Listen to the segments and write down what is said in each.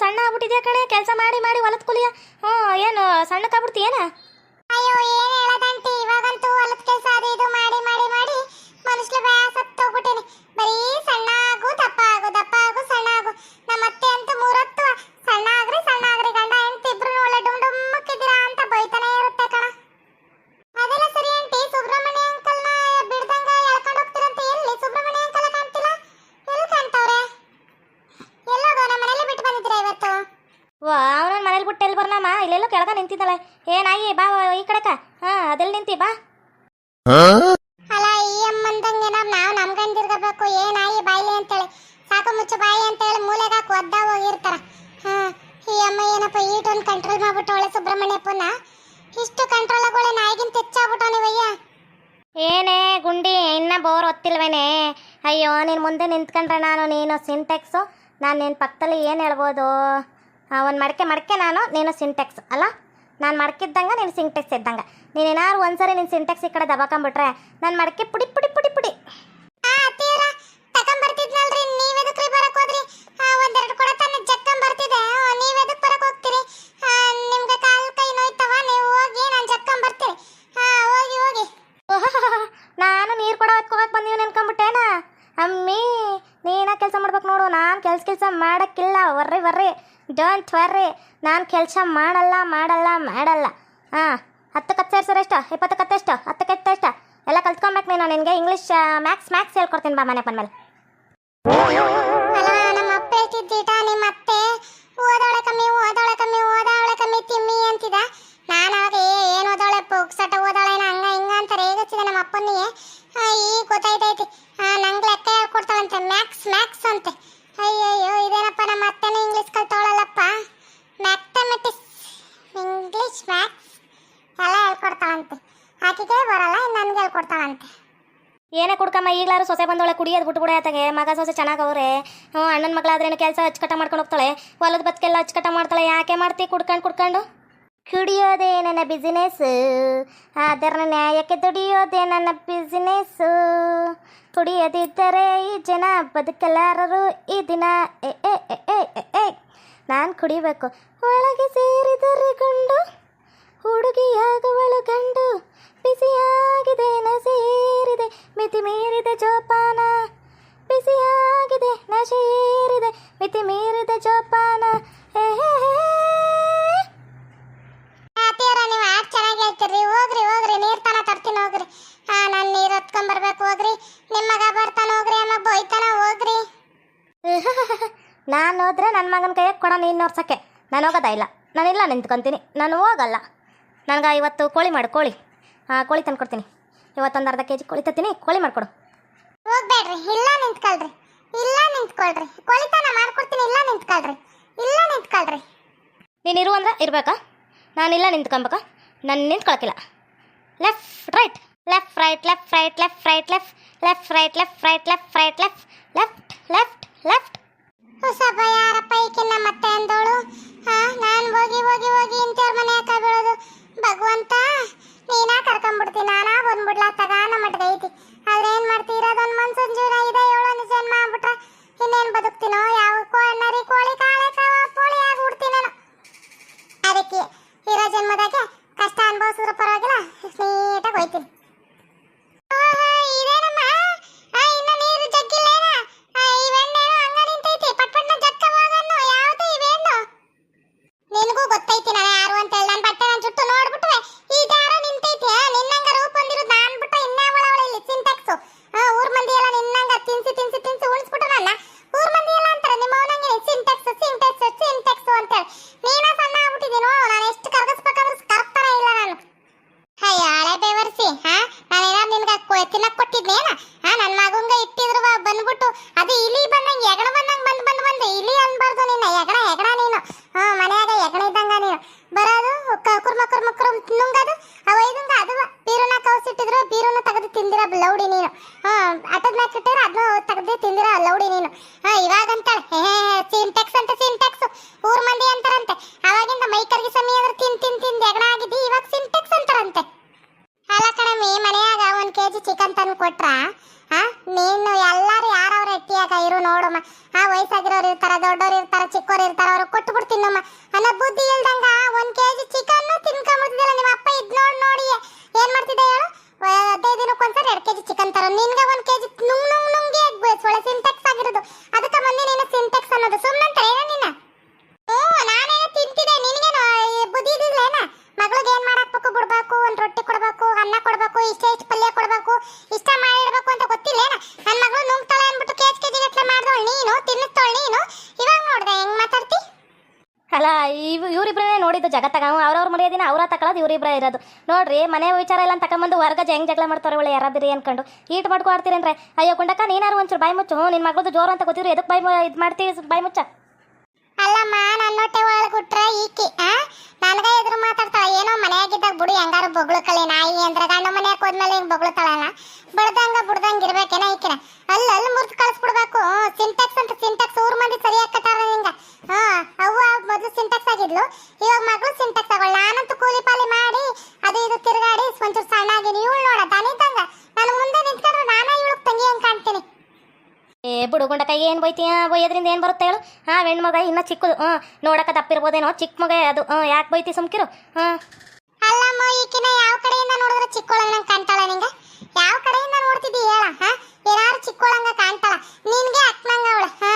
ಸಣ್ಣ ಆಗ್ಬಿಟ್ಟಿದ್ಯಾ ಕಣೆ? ಕೆಲಸ ಮಾಡಿ ಮಾಡಿ ಹೊಲದ ಕೂಲಿಯ. ಹ್ಞೂ ಏನು ಸಣ್ಣಕ್ಕಾಗ್ಬಿಡ್ತೀಯೇನ ಅಯ್ಯೋ ಏನ್ ಹೇಳದಂಟಿ ಇವಾಗಂತೂ ಹೊಲದ ಕೆಲಸ ಅದು ಇದು ಮಾಡಿ ಮಾಡಿ ಮಾಡಿ ಮನುಷ್ಯ ಬ್ಯಾಸತ್ ಹೋಗ್ಬಿಟ್ಟೇನಿ ಬರೀ ಸಣ್ಣ ಆಗು ದಪ್ಪ ಆಗು ದಪ್ಪ ಆಗು ಸಣ್ಣ ಆಗು ನಮ್ಮ ಅತ್ತೆ ಅಂತೂ ಮೂರೊತ್ತು ಸಣ್ಣ ಆಗ್ರಿ ಸಣ್ಣ ಆಗ್ರಿ ಗಂಡ ಹೆಂಡತಿ ಇಬ್ರು ಒಳ್ಳೆ ಡುಮ್ ಡುಮ್ಮಕ್ಕಿದ್ದೀರಾ ಅಂತ ಬೈತಾನೆ ಇರುತ್ತೆ ಕಣ ಅದೆಲ್ಲ ಸರಿ ಆಂಟಿ ಸುಬ್ರಹ್ಮಣ್ಯ ಅಂಕಲ್ನ ಬಿಡ್ದಂಗ ಎಳ್ಕೊಂಡು ಹೋಗ್ತಿರಂತೆ ಎಲ್ಲಿ ಸುಬ್ರಹ್ಮಣ್ಯ ಅಂಕಲ್ ಕಾಣ್ತಿಲ್ಲ ಎಲ್ಲಿ ಕಾಣ್ತವ್ರೆ ಎಲ್ಲೋಗೋ ನಮ್ಮ ಮನೇಲಿ ಬಿಟ್ಟು ಬಂದಿದ್ದೀರಾ ಇವತ್ತು ವಾ ಅವನ ಮನೇಲಿ ಬಿಟ್ಟು ಎಲ್ಲಿ ಬರ್ನಮ್ಮ ಇಲ್ಲೆಲ್ಲೋ ಕೆಳಗ ನಿಂತಿದ್ದಾಳೆ ಏನಾಗಿ ಬಾ ಬಾ, ಈ ಕಡೆಕ ನಿಂತಿ ಬಾ. ಅಲ್ಲ ಈ ಅಮ್ಮಂದಂಗೆ ನಾವು ನಾವು ನಮ್ ಗಂಡಿರ್ಗಬೇಕು ಏನಾಯಿ ಬಾಯಿ ಅಂತೇಳಿ. ಸಾಕು ಮುಚ್ಚು ಬಾಯಿ ಅಂತೇಳಿ ಮೂಲೆಗೆ ಹಾಕಿ ಒದ್ದ ಹೋಗಿರ್ತಾರ. ಹಾ ಈ ಅಮ್ಮ ಏನಪ್ಪ ಈಟೊಂದು ಕಂಟ್ರೋಲ್ ಮಾಡ್ಬಿಟ್ಟವಳೆ ಸುಬ್ರಹ್ಮಣ್ಯಪ್ಪನ ಇಷ್ಟು ಕಂಟ್ರೋಲ್ ಆಗೋಳೆ ನಾಯಿಗಿಂತ ಹೆಚ್ಚಾಗ್ಬಿಟ್ಟವನಿವಯ್ಯ ಏನೇ ಗುಂಡಿ ಇನ್ನ ಬೋರ್ ಒತ್ತಿಲ್ವೇನೆ ಅಯ್ಯೋ ನೀನು ಮುಂದೆ ನಿಂತ್ಕೊಂಡ್ರೆ ನಾನು ನೀನು ಸಿಂಟೆಕ್ಸು ನಾನು ನಿನ್ನ ಪಕ್ಕದಲ್ಲಿ ಏನು ಹೇಳ್ಬೋದು? ಒಂದು ಮಡಕೆ ಮಡಕೆ ನಾನು ನೀನು ಸಿಂಟೆಕ್ಸ್ ಅಲ್ಲ? ನಾನು ಮಡಕಿದ್ದಂಗೆ ನೀನು ಸಿಂಟೆಕ್ಸ್ ಇದ್ದಂಗೆ. ನೀನು ಏನಾದ್ರು ಒಂದ್ಸರಿ ನಿನ್ನ ಸಿಂಟೆಕ್ಸ್ ಈ ಕಡೆ ದಬಾಕೊಂಬಿಟ್ರೆ ನಾನು ಮಡಕೆ ಪುಡಿ ಪುಡಿ ಪುಡಿ ಪುಡಿ. ಆ ಅತ್ತೀರ ತಕೊಂಬರ್ತಿದ್ನಲ್ರಿ ನೀವೆದಕ್ರಿ ಬರಕ್ ಹೋದ್ರಿ? ಒಂದೆರಡು ಕೊಡ ತಾನೆ ಜಕ್ಕಂ ಬರ್ತಿದೆ ಆ, ನೀವೆದಕ್ ಬರಕ್ ಹೋಗ್ತೀರಿ ಆ, ನಿಮ್ಗೆ ಕಾಲ್ ಕೈ ನೋಯ್ತವ ನೀವು ಹೋಗಿ ನಾನು ಜಕ್ಕಂ ಬರ್ತೀನಿ ಹಾ ಹೋಗಿ ಹೋಗಿ ನಾನು ನೀರು ಕೊಡೋ ಹೋಗಕ್ಕೆ ಬಂದೀವಿ ಅನ್ಕೊಂಬಿಟ್ಟೇನ ಅಮ್ಮಿ ನೀನ ಕೆಲಸ ಮಾಡ್ಬೇಕು ನೋಡು ನಾನು ಕೆಲ್ಸ ಕೆಲಸ ಮಾಡೋಕ್ಕಿಲ್ಲ ವರ್ರಿ ವರ್ರಿ ಡೋಂಟ್ ವರ್ರಿ ನಾನು ಕೆಲಸ ಮಾಡಲ್ಲ ಮಾಡಲ್ಲ ಮಾಡಲ್ಲ. ಹಾಂ, ಹತ್ತು ಕತ್ತೆ ಸೇರ್ಸೋರು ಎಷ್ಟು? ಇಪ್ಪತ್ತು ಕತ್ತೆ ಎಷ್ಟು? ಹತ್ತು ಕತ್ತೆ ಎಷ್ಟು? ಎಲ್ಲ ಕಲ್ತ್ಕೊಬೇಕು ನೀನು ನಿನಗೆ ಇಂಗ್ಲೀಷ್ ಮ್ಯಾಕ್ಸ್ ಮ್ಯಾಕ್ಸ್ ಹೇಳ್ಕೊಡ್ತೀನಿ ಬಾ ಮನೆ ಬಂದಮೇಲೆ. ನಮ್ಮ ಅಪ್ಪ ಹೇಳ್ತಿದ್ದೀಟ ನಿಮ್ಮ ಅತ್ತೆ? ಓದೋಳೆ ಕಮ್ಮಿ ಓದೋಳೆ ಕಮ್ಮಿ ಓದೋಳೆ ಕಮ್ಮಿ, ತಿಮ್ಮಿ ಅಂತಿದ ನಾನು ಅವಾಗ ಏನು ಓದೋಳೆ? ಪುಕ್ಸಟ ಓದೋಳೆ ಹಂಗ ಹಿಂಗ ಅಂತ ರೇಗಚ್ಚಿದೆ ನಮ್ಮ ಅಪ್ಪನಿಗೆ? ಈಗ ಗೊತ್ತಾಯ್ತೈತಿ. ನಂಗೆ ಲೆಕ್ಕ ಹೇಳ್ಕೊಡ್ತಾಳಂತೆ. ಮ್ಯಾಕ್ಸ್ ಮ್ಯಾಕ್ಸ್ ಅಂತೆ. ಅಯ್ಯಯ್ಯೋ, ಇದೇನಪ್ಪ ನಮ್ಮ ಅತ್ತೆನೇ ಇಂಗ್ಲೀಷ್ ಕಲ್ತವಳಲ್ಲಪ್ಪ ಮ್ಯಾಥಮೆಟಿಕ್ಸ್ ಇಂಗ್ಲೀಷ್ ಮ್ಯಾಕ್ಸ್ ಎಲ್ಲ ಹೇಳ್ಕೊಡ್ತಾಳಂತೆ. ಆಕೆಗೆ ಬರಲ್ಲ ನನಗೆ ಹೇಳ್ಕೊಡ್ತಾಳಂತೆ. ಏನೇ ಕುಡ್ಕಮ್ಮ ಈಗಲಾರು ಸೊಸೆ ಬಂದವಳೆ ಕುಡಿಯೋದು ಬಿಟ್ಟು ಬಿಡತ್ತಾಗೆ ಮಗ ಸೊಸೆ ಚೆನ್ನಾಗವ್ರೆ. ಹ್ಞೂ ಅಣ್ಣನ ಮಗಳಾದ್ರೇನು ಕೆಲಸ ಅಚ್ಚುಕಟ್ಟ ಮಾಡ್ಕೊಂಡು ಹೋಗ್ತಾಳೆ? ಹೊಲದ ಬದುಕೆಲ್ಲ ಅಚ್ಚುಕಟ್ಟ ಮಾಡ್ತಾಳೆ ಯಾಕೆ ಮಾಡ್ತಿ ಕುಡ್ಕೊಂಡು ಕುಡ್ಕೊಂಡು? ಕುಡಿಯೋದೇ ನನ್ನ ಬಿಸಿನೆಸ್ ಅದರ ನ್ಯಾಯಕ್ಕೆ ದುಡಿಯೋದೇ ನನ್ನ ಬಿಸಿನೆಸ್ ಕುಡಿಯೋದಿದ್ದರೆ ಈ ಜನ ಬದುಕಲಾರರು ಈ ದಿನ. ಏ ಏ ಏ ಏ ಎ ಎ ನಾನು ಕುಡಿಬೇಕು. ಒಳಗೆ ಸೇರಿದರೆ ಗಂಡು ಹುಡುಗಿಯಾಗುವಳು ಗಂಡು ಬಿಸಿಯಾಗಿದೆ ನ ಸೇರಿದೆ ಮಿತಿ ಮೀರಿದ ಜೋಪಾನ. ಬಿಸಿಯಾಗಿದೆ ನಶೆ ಏರಿದೆ ಮಿತಿ ಮೀರಿದ ಜೋಪಾನ. ನೀವು ಆಟ್ ಚೆನ್ನಾಗಿ ಹೇಳ್ತೀರಿ ಹೋಗ್ರಿ ಹೋಗ್ರಿ ನೀರು ತನ ತರ್ತೀನಿ ಹೋಗ್ರಿ. ಹಾ ನಾನು ನೀರು ಹೊತ್ಕೊಂಡ್ ಬರ್ಬೇಕು ಹೋಗ್ರಿ. ನಿಮ್ಮ ಮಗ ಬರ್ತಾನೆ ಹೋಗ್ರಿ ಅಮ್ಮ ಬೈತಾನ ಹೋಗ್ರಿ. ನಾನು ಹೋದ್ರೆ ನನ್ನ ಮಗನ ಕೈಯಾಗೆ ಕೊಡ ನೀನು ನೋಡ್ಸೋಕ್ಕೆ. ನಾನು ಹೋಗೋದಾ ಇಲ್ಲ? ನಾನಿಲ್ಲ ನಿಂತ್ಕೊತೀನಿ. ನಾನು ಹೋಗಲ್ಲ. ನನಗೆ ಇವತ್ತು ಕೋಳಿ ಮಾಡು ಕೋಳಿ. ಹಾಂ ಕೋಳಿ ತಂದು ಕೊಡ್ತೀನಿ ಇವತ್ತೊಂದು ಅರ್ಧ ಕೆ ಜಿ ಕೋಳಿ ತತ್ತೀನಿ ಕೋಳಿ ಮಾಡಿಕೊಡು. ಹೋಗ್ಬೇಡ್ರಿ ಇಲ್ಲ ನಿಂತ್ಕೊಳ್ರಿ. ಇಲ್ಲ ನಿಂತ್ಕೊಳ್ರಿ. ತನ ಮಾಡ್ಕೊಡ್ತೀನಿ ಇಲ್ಲ ನಿಂತ್ಕೊಳ್ರಿ. ಇಲ್ಲ ನಿಂತ್ಕೊಳ್ರಿ. ನೀನು ಇರು ಅಂದ್ರೆ ಇರ್ಬೇಕಾ? ನಾನಿಲ್ಲ ನಿಂತ್ಕೊಬೇಕಾ? ನಾನು ನಿಂತ್ಕೊಳಕಿಲ್ಲ. Left right left right left right left right left left right left right left right left left left left ಹೊಸಬ ಯಾರಪ್ಪ ಈಕಿನ್ನ ಮತ್ತೆ ಅಂದೋಳು? ನಾನು ಹೋಗಿ ಹೋಗಿ ಹೋಗಿ ಇಂಥವ್ರ ಮನೆ ಯಾಕ ಬೀಳೋದು? ಭಗವಂತ, ನೀನಾ ಕರ್ಕೊಂಡ್ಬಿಡ್ತೀನಿ ನಾನಾ ಬಂದ್ಬಿಡ್ಲಾ ತಗ ನಮ್ಮ ಮಟ್ಗೆ ಐತಿ ಆದ್ರೆ ಏನ್ ಮಾಡ್ತಿ ಇರೋದೊಂದು ಮನ್ಸೂನ್ ಜೀವನ ಇದೆ ಏಳೊಂದು ಜನ್ಮ ಆಗ್ಬಿಟ್ರೆ ಇನ್ನೇನ್ ಬದುಕ್ತೀನೋ ಯಾವ ಕೋ ನರಿ ಕೋಳಿ ಕಾಳೆ ಕಾವ ಪೋಳಿ ಆಗಿ ಹುಡ್ತೀನಿ ನಾನು ಅದಕ್ಕೆ ಇರೋ ಜನ್ಮದಾಗೆ ಕಷ್ಟ ಅನುಭವಿಸಿದ್ರೆ ಪರವಾಗಿಲ್ಲ ನೀಟಾಗಿ ಹೋಯ್ತೀನಿ ಓಹೋ, ಇದೇನಮ್ಮ? ಆ, ಇನ್ನು ನೀರು ಜಗ್ಗಿಲ್ಲೇನ? ಆ, ಇವೆಣ್ಣೇನೋ ಹಂಗ ನಿಂತೈತಿ. ಪಟ್ ಪಟ್ನ ಜಗ್ಗ ಹೋಗನ್ನು. ಯಾವ್ದು ಇವೇನು? ನಿನಗೂ ಗೊತ್ತೈತಿ ನಾನು ಯಾರು ಅಂತ ಹೇಳಿ ನನ್ನ ಬಟ್ಟೆ ನನ್ನ ಜುಟ್ಟು ನೋಡ್ಬಿಟ್ವೆ ಇದ್ಯಾರೋ ನಿಂತೈತಿ ಆ, ನಿನ್ನಂಗ ರೂಪ ಹೊಂದಿರೋದು ನಾನ್ ಬಿಟ್ಟು ಇನ್ಯಾವಳವಳ ಇಲ್ಲಿ ಸಿಂಟ್ಯಾಕ್ಸು ಊರ್ ಮಂದಿ ಎಲ್ಲ ನಿನ್ನಂಗ ತಿನ್ಸಿ ತಿನ್ಸಿ ತಿನ್ಸಿ ಉಳಿಸ್ಬಿಟ್ಟು ನನ್ನ ಊರ್ ಮಂದಿ ಎಲ್ಲ ಅಂತಾರೆ ನಿಮ್ಮ ಅವನಂಗೆ ಸಿಂಟ್ಯಾಕ್ಸ್ ಸಿಂಟ್ಯಾಕ್ಸ್ ಸಿಂಟ್ಯಾಕ್ಸ್ ಅಂತೇಳಿ ನೀನ ಸಣ್ಣ ಆಗ್ಬಿಟ್ಟಿದ್ದೀನೋ ನಾನು ಎಷ್ಟು ಕರಗಿಸ್ಬೇಕಾದ್ರೂ ಕರ್ತಾನೆ ಇಲ್ಲ ನಾನು ಅಯ್ಯ ಹಳೆ ಬೇವರ್ಸಿ ಹಾ ನಾನೇನಾದ್ರು ನಿನ್ಗೆ ಕೊ- ತಿನ್ನಕ್ ಕೊಟ್ಟಿದ್ನೇನ ಹಾ ನನ್ನ ಮಗಂಗ ಇಟ್ಟಿದ್ರು ಬಾ- ಬಂದ್ಬಿಟ್ಟು ಅದು ಇಲಿ ಬಂದಂಗ ಎಗಣ ಬಂದಂಗ ಬಂದ್ ಬಂದ್ ಬಂದು ಇಲಿ ಅನ್ಬಾರ್ದು ನಿನ್ನ ಎಗಣ ಎಗಣ ನೀನು ಹಾ ಮನ್ಯಾಗ ಎಗಣ ಇದ್ದಂಗ ನೀನು ಬರೋದು ಕ- ಕುರ್ಮ ಕುರ್ಮ ಕುರ್ಮ ನುಂಗದು ಅವ ಇದಂಗ ಅದು ಬೀರುನ ಕವಸಿಟ್ಟಿದ್ರು ಬೀರುನ ತೆಗೆದು ತಿನ್ ಲೌಡಿ ನೀನು ಹಾ ಅಟದ ಮ್ಯಾಕ್ ಇಟ್ಟಿರ ಅದನ್ನ ತೆಗ್ದು ತಿಂದಿರೋ ಲೌಡಿ ನೀನು ಹಾ ಇವಾಗ ಅಂತಾಳೆ ಹೇ ಸಿಂಟೆಕ್ಸ್ ಅಂತ ಸಿಂಟೆಕ್ಸ್ ಊರ್ ಮಂದಿ ಅಂತಾರಂತೆ ಅವಾಗಿಂದ ಮೈಕರ್ಗಿ ಸಮಯ ಅಂದ್ರೆ ತಿನ್ ತಿನ್ ತಿಂದ್ ಎಗಣ ಆಗಿದ್ದಿ ಇವಾಗ ಸಿಂಟೆಕ್ಸ್ ಅಂತಾರಂತೆ ಅಲ್ಲ ಕಣಮ್ಮಿ ಮನೆಯಾಗ ಒಂದ್ ಕೆಜಿ ಚಿಕನ್ ತಂದು ಕೊಟ್ರ? ಆ ನೀನು ಎಲ್ಲರೂ ಯಾರವ್ರ ಎಟ್ಟಿಯಾಗ ಇರು ನೋಡಮ್ಮ. ಆ ವಯಸ್ಸಾಗಿರೋರು ಇರ್ತಾರ, ದೊಡ್ಡೋರು ಇರ್ತಾರ, ಚಿಕ್ಕೋರು ಇರ್ತಾರ, ಅವ್ರು ಕೊಟ್ಟು ಬಿಡ್ತೀನಮ್ಮ ಅನ್ನೋ ಬುದ್ಧಿ ಇಲ್ದಂಗ ಒಂದ್ ಕೆಜಿ ಚಿಕನ್ ತಿನ್ಕೊಂಬುದಿಲ್ಲ ನಿಮ್ಮ ಅಪ್ಪ ಇದ್ ನೋಡ್ ನೋಡಿ ಏನ್ ಮಾಡ್ತಿದ್ದೆ ಹೇಳು? ಹದಿನೈದು ದಿನಕ್ಕೊಂದ್ಸರಿ ಎರಡು ಕೆಜಿ ಚಿಕನ್ ತರೋ ನಿನ್ಗೆ ಒಂದ್ ಕೆಜಿ ನುಂಗ್ ನುಂಗ್ ನುಂಗಿ ಸೊಳೆ ಸಿಂಟೆಕ್ಸ್ ಆಗಿರೋದು ಮೊನ್ನೆ ನೀನು ಸಿಂಟೆಕ್ಸ್ ಅನ್ನೋದು ಸುಮ್ಮನಂತ ಏನ ನಿನ್ನ ಓ ನಾನೇ ತಿಂತಿದ್ದೆ ನಿನಗೇನು ಬುದ್ಧಿ ಇದಿಲ್ಲೇನ ಮಗಳಿಗೆ ಏನ್ ಮಾಡಾಕ್ಬೇಕು ಬಿಡ್ಬೇಕು ಒಂದ್ ರೊಟ್ಟಿ ಕೊಡ್ಬೇಕು ಅನ್ನ ಕೊಡ್ಬೇಕು ಇಷ್ಟ ಇಷ್ಟ ಪಲ್ಯ ಕೊಡ್ಬೇಕು ಇಷ್ಟ ಮಾಡಿಡ್ಬೇಕು ಅಂತ ಗೊತ್ತಿಲ್ಲೇನ ನನ್ನ ಮಗಳು ನುಂಗ್ತಾಳೆ ಅನ್ಬಿಟ್ಟು ಕೆಜಿ ಕೆಜಿ ಗಟ್ಲೆ ಮಾಡ್ದವಳು ನೀನು ತಿನ್ನಿಸ್ತವಳು ನೀನು ಇವಾಗ ನೋಡ್ದೆ ಹೆಂಗ್ ಮಾತಾಡ್ತಿ ಅಲ್ಲ ಇವ್ ಇವರಿಬ್ಬರೇ ನೋಡಿದ್ದು ಜಗತ್ತಾಗ. ಅವ್ರವ್ರ ಮರ್ಯಾದಿನ ಅವ್ರ ತಕೊಳ್ಳೋದು ಇವರಿಬ್ರ ಇರೋದು. ನೋಡ್ರಿ, ಮನೆ ವಿಚಾರ ಎಲ್ಲ ತಗೊಂಬಂದು ವರ್ಗ ಜಂಗ್ ಜಗಳ ಮಾಡ್ತಾರೆ ಒಳ್ಳೆ ಯಾರಾದ್ರಿ ಅನ್ಕೊಂಡು. ಈಟ್ ಮಾಡ್ಕೊ ಆಡ್ತೀರೇನ್ರೆ ಅಯ್ಯೋ ಕುಂಡಕ್ಕ, ನೀನಾರು ಒಂಚೂರು ಬಾಯಿ ಮುಚ್ಚು. ನಿನ್ನ ಮಗಳದು ಜೋರು ಅಂತ ಗೊತ್ತಿದ್ರು. ಎದಕ್ಕೆ ಬಾಯಿ ಇದು ಮಾಡ್ತೀವಿ ಬಾಯಿ ಮುಚ್ಚ? ಅಲ್ಲಮ್ಮ ನನ್ನ ಹೊಟ್ಟೆ ಒಳಗುಟ್ರ ಈಕಿ, ಆ? ನನಗ ಎದುರು ಮಾತಾಡ್ತಾಳ. ಏನೋ ಮನೆಯಾಗಿದ್ದಾಗ ಬಿಡು, ಹೆಂಗಾರು ಬೊಗ್ಳುಕಳಿ ನಾಯಿ ಅಂದ್ರೆ ಗಂಡ ಮನೆಯಾಗ ಹೋದ್ಮೇಲೆ ಹಿಂಗ್ ಬೊಗಳತಾಳಲ್ಲ ಬಡ್ದಂಗ ಬುಡ್ದಂಗ ಇರ್ಬೇಕೇನ ಈಕಿನ? ಅಲ್ಲಿ ಅಲ್ಲಿ ಮುರ್ದು ಕಳಿಸ್ಬಿಡ್ಬೇಕು. ಸಿಂಟೆಕ್ಸ್ ಅಂತ ಸಿಂಟೆಕ್ಸ್ ಊರ್ ಮಂದಿ ಸರಿಯಾಗಿ ಕಟ್ಟಾರ ಹಿಂಗ ಹಾ ಅವ್ವ ಮೊದಲು ಸಿಂಟೆಕ್ಸ್ ಆಗಿದ್ಲು. ಇವಾಗ ಮಗಳು ಸಿಂಟೆಕ್ಸ್ ಆಗೋಳ ನಾನಂತೂ ಕೂಲಿ ಪಾಲಿ ಮಾಡಿ, ಅದು ಇದು ತಿರುಗಾಡಿ, ಒಂಚೂರು ಸಣ್ಣಾಗಿನಿ ಇವಳು ನೋಡ, ದನಿದ್ದಂಗ. ನನ್ನ ಮುಂದೆ ನಿಂತ್ಕೊಂಡ್ರೆ ನಾನೇ ಇವಳು ತಂಗಿ ಹಂಗ್ ಕಾಣ್ತೀನಿ. ಏ ಬುಡುಗೊಂಡ ಕೈಗೆ ಏನು ಬೈತೀಯ ಬೈಯೋದ್ರಿಂದ ಏನು ಬರುತ್ತೆ ಹೇಳು? ಹಾಂ ಹೆಣ್ಮಗ ಇನ್ನೂ ಚಿಕ್ಕದು. ಹ್ಞೂ ನೋಡಕ್ಕೆ ತಪ್ಪಿರ್ಬೋದೇನೋ? ಚಿಕ್ಕ ಮಗ ಅದು. ಯಾಕೆ ಬೈತಿ ಸುಮ್ಕಿರು? ಹಾಂ ಅಲ್ಲಮ್ಮ, ಈಕಿನ ಯಾವ ಕಡೆಯಿಂದ ನೋಡಿದ್ರೆ ಚಿಕ್ಕೋಳಂಗ ಕಾಣ್ತಾಳ ನಿಂಗೆ? ಯಾವ ಕಡೆಯಿಂದ ನೋಡ್ತಿದ್ದಿ ಹೇಳ ಹಾ ಏನಾರು ಚಿಕ್ಕೋಳಂಗ ಕಾಣ್ತಾಳ. ನಿನ್ಗೆ ಅಕ್ಕನಂಗ ಅವಳು ಹಾ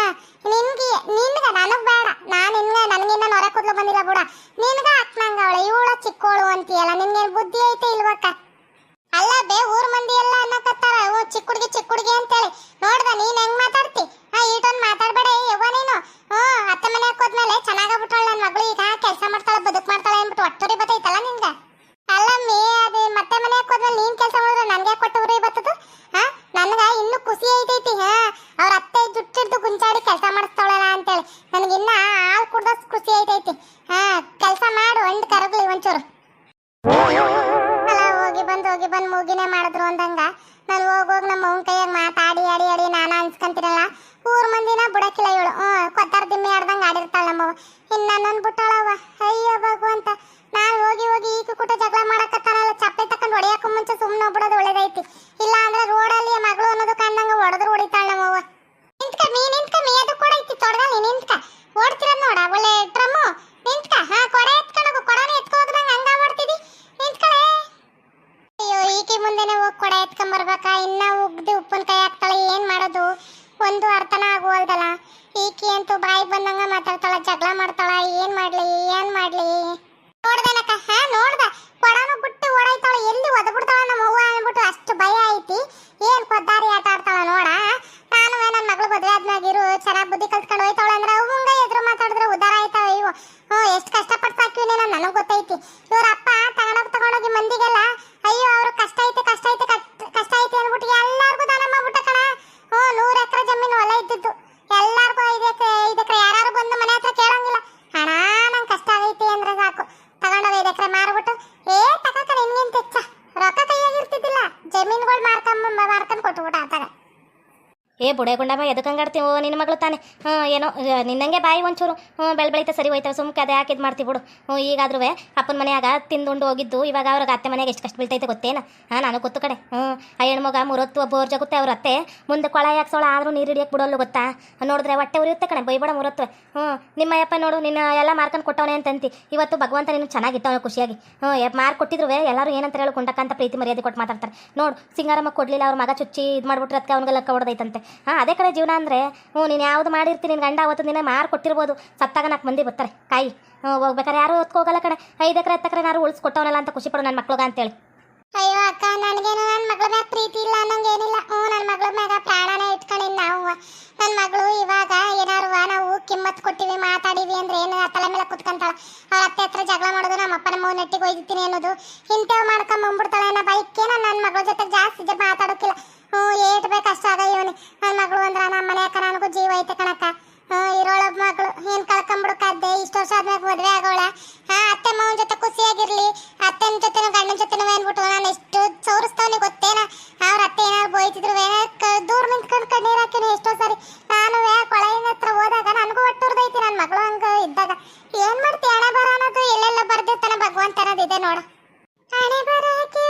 ನಿನ್ಗೆ, ನಿನ್ಗ ನನಗ್ ಬೇಡ. ನಾನ್ ನಿನ್ಗ ನನಗಿನ್ನ ನೊರ ಕೂದಲು ಬಂದಿಲ್ಲ ಬುಡ. ನಿನ್ಗ ಅಕ್ಕನಂಗ ಅವಳು. ಇವಳ ಚಿಕ್ಕೋಳು ಅಂತೀಯಲ್ಲ ನಿನ್ಗೆ ಬುದ್ಧಿ ಐತೆ ಇಲ್ವಕ್ಕ? ಅಲ್ಲ ಬೇ, ಊರ್ ಮಂದಿ ಎಲ್ಲ ಅನ್ನಕತ್ತಾರ. ಓ ಚಿಕ್ಕ ಹುಡುಗಿ ಚಿಕ್ಕ ಹುಡುಗಿ ಅಂತೇಳಿ. ನೋಡ್ದ, ನೀನ್ ಹೆಂಗ್ ಮಾತಾಡ್ತಿ? ಆ, ಈಟೊಂದ್ ಮಾತಾಡ್ಬೇಡ ಯವ್ವ ನೀನು. ಹ್ಮ್ ಅತ್ತೆ ಮನೆಗೆ ಹೋದ್ಮೇಲೆ ಚೆನ್ನಾಗಾಗ್ಬಿಟ್ಟಾಳ ನನ್ ಮಗಳು. ಈಗ ಕೆಲಸ ಮಾಡ್ತಾಳ, ಬದುಕ್ ಮಾಡ್ತಾಳೆ ಅಂದ್ಬಿಟ್ಟು ಒಟ್ಟುರಿ ಬತ್ತೈತಲ್ಲ ನಿನ್ಗ ಅಲ್ಲಮ್ಮಿ, ಅದು ಮತ್ತೆ ಮನೆಗೆ ಹೋದ್ಮೇಲೆ ನೀನ್ ಕೆಲಸ ಮಾಡಿದ್ರೆ ನನ್ಗೆ ಕೊಟ್ಟವ್ರಿ ಅನ್ಸ್ಕೊಂತೀನಲ್ಲ ಊರ್ ಮಂದಿನ ಬಿಡಕ್ಕಿಲ್ಲ ಇವಳು. ಹ್ಞೂ, ಕೊತ್ತಾರ ದಿಮ್ಮಿ ಆಡ್ದಂಗೆ ಆಡಿರ್ತಾಳ ನಮ್ಮವ್ವ. ಇನ್ನು ನನ್ನನ್ನು ಬಿಟ್ಟಾಳವ್ವ. ಅಯ್ಯೋ, ಭಗವಂತ. ನಾನು ಹೋಗಿ ಹೋಗಿ ಈಗ ಕೂಟ ಜಗಳ ಮಾಡಕತ್ತಾನಲ್ಲ, ಚಪ್ಪಲಿ ತಕೊಂಡು ಹೊಡಿಯಕ್ಕೂ ಮುಂಚೆ ಸುಮ್ಮನೆ ಬಿಡೋದು ಒಳ್ಳೇದೈತಿ. ಇಲ್ಲ ಅಂದ್ರೆ ರೋಡಲ್ಲಿ ಮಗಳು ಅನ್ನೋದು ಕಂಡಂಗ ಹೊಡೆದ್ರು ಹೊಡಿತಾಳ ನಮ್ಮವ್ವ. ನಿಂತ್ಕ ಮೀ ನಿಂತ್ಕ ಮೀ ಅದು ಕೂಡ ಐತಿ ತೊಡಗಲ್ಲಿ ನಿಂತ್ಕ. ಓಡ್ತಿರ ನೋಡ, ಒಳ್ಳೆ ಡ್ರಮ್ಮು ನಿಂತ್ಕ ಹಾ ಕೊಡೆ ಎತ್ಕೊಂಡು ಕೊಡನೆ ಎತ್ಕೋಗ್ದಂಗ ಹಂಗ ಮಾಡ್ತಿದಿ ನಿಂತ್ಕಳೆ ಅಯ್ಯೋ ಈಕೆ ಮುಂದೆನೆ ಹೋಗಿ ಕೊಡ ಎತ್ಕೊಂಬರ್ಬೇಕಾ ಇನ್ನ ಉಗ್ದು ಉಪ್ಪಿನಕಾಯಿ ಹಾಕ್ತಾಳೆ ಏನ್ ಮಾಡೋದು ಒಂದು ಅರ್ಥನ ಆಗುವಲ್ದಲ್ಲ ಈಕೆ ಅಂತೂ ಬಾಯಿ ಬಂದಂಗ ಮಾತಾಡ್ತಾಳ ಜಗಳ ಮಾಡ್ತಾಳ ಏನ್ ಮಾಡ್ಲಿ ಏನ್ ಮಾಡ್ಲಿ ನೋಡ್ದನಕ್ಕ ಹಾ ನೋಡ್ದ ಕೊಡನು ಬಿಟ್ಟು ಓಡಾಯ್ತಾಳ ಎಲ್ಲಿ ಒದಬಿಡ್ತಾಳ ನಮ್ಮ ಅವ್ವ ಅಂದ್ಬಿಟ್ಟು ಅಷ್ಟು ಭಯ ಐತಿ ಏನ್ ಕೊದ್ದಾರಿ ಆಟ ಆಡ್ತಾಳ ನೋಡ ನಾನು ನನ್ನ ಮಗಳು ಮದುವೆ ಆದ್ಮ್ಯಾಗ ಇರು ಚೆನ್ನಾಗಿ ಬುದ್ಧಿ ಕಲ್ತ್ಕೊಂಡು ಹೋಯ್ತಾಳ ಅಂದ್ರೆ ಅವಂಗ ಎದುರು ಮಾತಾಡಿದ್ರೆ ಉದ್ದಾರ ಆಯ್ತಾವ ಇವು ಹ್ಞೂ ಎಷ್ಟು ಕಷ್ಟಪಟ್ಟು ಸಾಕಿವಿನಿ ನಾನು ನನಗೆ ಗೊತ್ತೈತಿ ಇವ್ರ ಅಪ್ಪ ತಗೊಂಡೋಗಿ ತಗೊಂಡೋಗಿ ಮಂದಿಗೆಲ್ಲ ಅಯ್ಯೋ ಅವ್ರು ಕಷ್ಟ ಐತೆ ಕಷ್ಟ ಐತೆ ಕಷ್ಟ- ಕಷ್ಟ ಐತೆ ಅಂದ್ಬಿಟ್ಟು ಎಲ್ಲಾರ್ಗೂ ದಾನ ಮಾಡ್ಬಿಟ್ಟ ಕಣ ಹ್ಞೂ ನೂರು ಎಕರೆ ಜಮೀನು ಹೊಲ ಇದ್ದಿದ್ದು ಎಲ್ಲಾರ್ಗೂ ಐದು ಎಕರೆ ಐದು ಎಕರೆ ಯಾರು ಬಂದು ಮನೆ ಹತ್ರ ಕೇಳಂಗಿಲ್ಲ ಹಣ ನಂಗೆ ಕಷ್ಟ ಆಗೈತಿ ಅಂದ್ರೆ ಸಾಕು ತಗೊಂಡೋಗಿ ಐದು ಎಕರೆ ಮಾರ್ಬಿಟ್ಟು ಏ ತಗೋಕ ನಿನ್ಗೇನ್ ತೆಚ್ಚ ರೊಕ್ಕ ಕೈಯಾಗ ಇರ್ತಿದ್ದಿಲ್ಲ ಜಮೀನುಗಳು ಮಾರ್ಕೊಂಡ್ ಮಾರ್ಕೊಂಡ್ ಕೊಟ್ಬಿಟ್ಟ ಆತಾಗ ಏ ಬುಡೆ ಗುಂಡಮ್ಮ ಎದಕ್ಕೆ ಓ ನಿನ್ನ ಮಗಳು ತಾನೆ. ಹ್ಞೂ ಏನೋ ನಿನ್ನಂಗೆ ಬಾಯಿ ಒಂಚೂರು ಹ್ಞೂ ಬೆಳೆ ಬೆಳೀತಾ ಸರಿ ಹೋಯ್ತಾವೆ ಸುಮ್ಕೆ ಅದೇ ಹಾಕಿದ್ ಮಾಡ್ತೀವಿ ಬಿಡು. ಹ್ಞೂ ಈಗಾದ್ರೂ ಅಪ್ಪನ ಮನೆಯಾಗ ತಿಂದುಂಡು ಹೋಗಿದ್ದು, ಇವಾಗ ಅವ್ರಿಗೆ ಅತ್ತೆ ಮನೆಗೆ ಎಷ್ಟು ಕಷ್ಟ ಬೀಳ್ತೈತೆ ಗೊತ್ತೇನ? ಹಾಂ, ನಾನು ಗೊತ್ತು ಕಡೆ. ಹ್ಞೂ ಆ ಹೆಣ್ಮಗ ಮೂರೊತ್ತು ಬೋರ್ ಜಗುತ್ತೆ, ಅವ್ರ ಅತ್ತೆ. ಮುಂದೆ ಕೊಳ ಯಾಕ್ಸೋಳ ಆದರೂ ನೀರು ಹಿಡಿಯಕ್ಕೆ ಬಿಡೋಲ್ಲ ಗೊತ್ತಾ? ನೋಡಿದ್ರೆ ಹೊಟ್ಟೆ ಉರಿಯುತ್ತೆ ಕಣೆ, ಬೈಬೇಡ ಮೂರತ್ತು. ಹ್ಞೂ ನಿಮ್ಮ ಅಪ್ಪ ನೋಡು, ನಿನ್ನ ಎಲ್ಲ ಮಾರ್ಕೊಂಡು ಕೊಟ್ಟವನೇ ಅಂತಂತಿ. ಇವತ್ತು ಭಗವಂತ ನೀನು ಚೆನ್ನಾಗಿತ್ತವನು ಖುಷಿಯಾಗಿ. ಹ್ಞೂ ಮಾರ್ಕ್ ಕೊಟ್ಟಿದ್ರು ಎಲ್ಲರೂ ಏನಂತ ಹೇಳಿ ಕೊಂಡಕ್ಕಂತ ಪ್ರೀತಿ ಮರ್ಯಾದೆ ಕೊಟ್ಟು ಮಾತಾಡ್ತಾರೆ. ನೋಡು, ಸಿಂಗಾರಮ್ಮ ಕೊಡ್ಲಿಲ್ಲ, ಅವ್ರ ಮಗ ಚುಚ್ಚಿ ಇದು ಮಾಡ್ಬಿಟ್ರೆ ಅದಕ್ಕೆ ಅವ್ನಿಗೆ ಲೆಕ್ಕ ಹೊಡೆದೈತಂತೆ. ಹಾಂ, ಅದೇ ಕಡೆ ಜೀವನ ಅಂದರೆ. ಹ್ಞೂ, ನೀನು ಯಾವ್ದು ಮಾಡಿರ್ತೀನಿ ನಿನ್ನ ಗಂಡ ಅವತ್ತು ದಿನ ಮಾರು ಕೊಟ್ಟಿರ್ಬೋದು. ಸತ್ತಾಗ ನಾಲ್ಕು ಮಂದಿ ಬರ್ತಾರೆ. ಕಾಯಿ. ಹೋಗ್ಬೇಕಾರೆ ಯಾರು ಹೊತ್ಕೋಗಲ್ಲ ಕಡೆ ಐದು ಎಕರೆ, ಹತ್ತು ಎಕರೆ ಯಾರು ಉಳಿಸ್ಕೊಟ್ಟವನಲ್ಲ ಅಂತ ಖುಷಿ ಪಡು ನನ್ನ ಮಕ್ಳಿಗೆ ಅಂತೇಳಿ. ಅಯ್ಯೋ ಅಕ್ಕ, ನನಗೇನು ನನ್ನ ಮಗಳ ಪ್ರೀತಿ ಇಲ್ಲ ಅನ್ನಂಗೇನಿಲ್ಲ ಹ್ಞೂ ಏನ್ ಕಳ್ಕೊಂಬಿಡಕಾದ್ದೆ ಇಷ್ಟು ವರ್ಷ ಆದ್ಮೇಲೆ ಮದುವೆ ಆಗೋಳ. ಹಾ, ಅತ್ತೆ ಮಾವನ ಜೊತೆ ಖುಷಿಯಾಗಿರ್ಲಿ. ಅತ್ತೆನ ಜೊತೆ ಗಂಡನ ಜೊತೆನೂ ಏನ್ಬಿಟ್ಟು ನಾನು ಎಷ್ಟು ಸೌರಿಸ್ತಾವನಿ ಗೊತ್ತೇನ? ಅವ್ರ ಅತ್ತೆ ಏನಾದ್ರು ಬೋಯ್ತಿದ್ರು ಏನಾದ್ರು ದೂರ ನಿಂತ್ಕೊಂಡು ಕಣ್ಣೀರು ಹಾಕಿನಿ ಎಷ್ಟೋ ಸಾರಿ. ನಾನು ಕೊಳಯಿನ ಹತ್ರ ಹೋದಾಗ ನನಗೂ ಒಟ್ಟುರ್ದೈತಿ ನನ್ನ ಮಗಳು ಹಂಗ ಇದ್ದಾಗ. ಏನ್ ಮಾಡ್ತಿ, ಹಣೆ ಬರ ಅನ್ನೋದು ಎಲ್ಲೆಲ್ಲ ಬರ್ದಿರ್ತಾನೆ ಭಗವಂತ ಇದೆ ನೋಡ. ಹಣೆ ಬರ ಹಾಕಿ